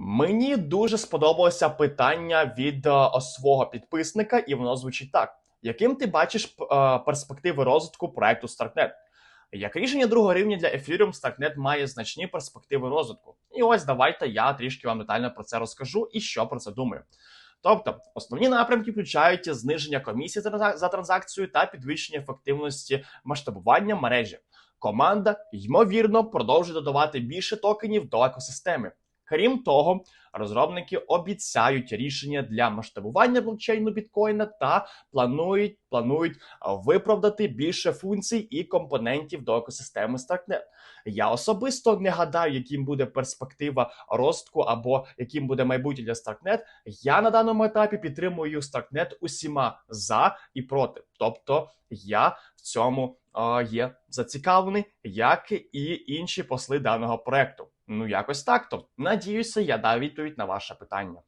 Мені дуже сподобалося питання від е, свого підписника, і воно звучить так: яким ти бачиш е, перспективи розвитку проекту Starknet? Як рішення другого рівня для Ethereum, Starknet має значні перспективи розвитку. І ось давайте я трішки вам детально про це розкажу і що про це думаю. Тобто, основні напрямки включають зниження комісії за транзакцію та підвищення ефективності масштабування мережі. Команда, ймовірно, продовжує додавати більше токенів до екосистеми. Крім того, розробники обіцяють рішення для масштабування блокчейну біткоїна та планують, планують виправдати більше функцій і компонентів до екосистеми Starknet. Я особисто не гадаю, яким буде перспектива ростку або яким буде майбутнє для Starknet. Я на даному етапі підтримую Starknet усіма за і проти. Тобто я в цьому е, є зацікавлений, як і інші посли даного проекту. Ну якось так. То надіюся, я дав відповідь на ваше питання.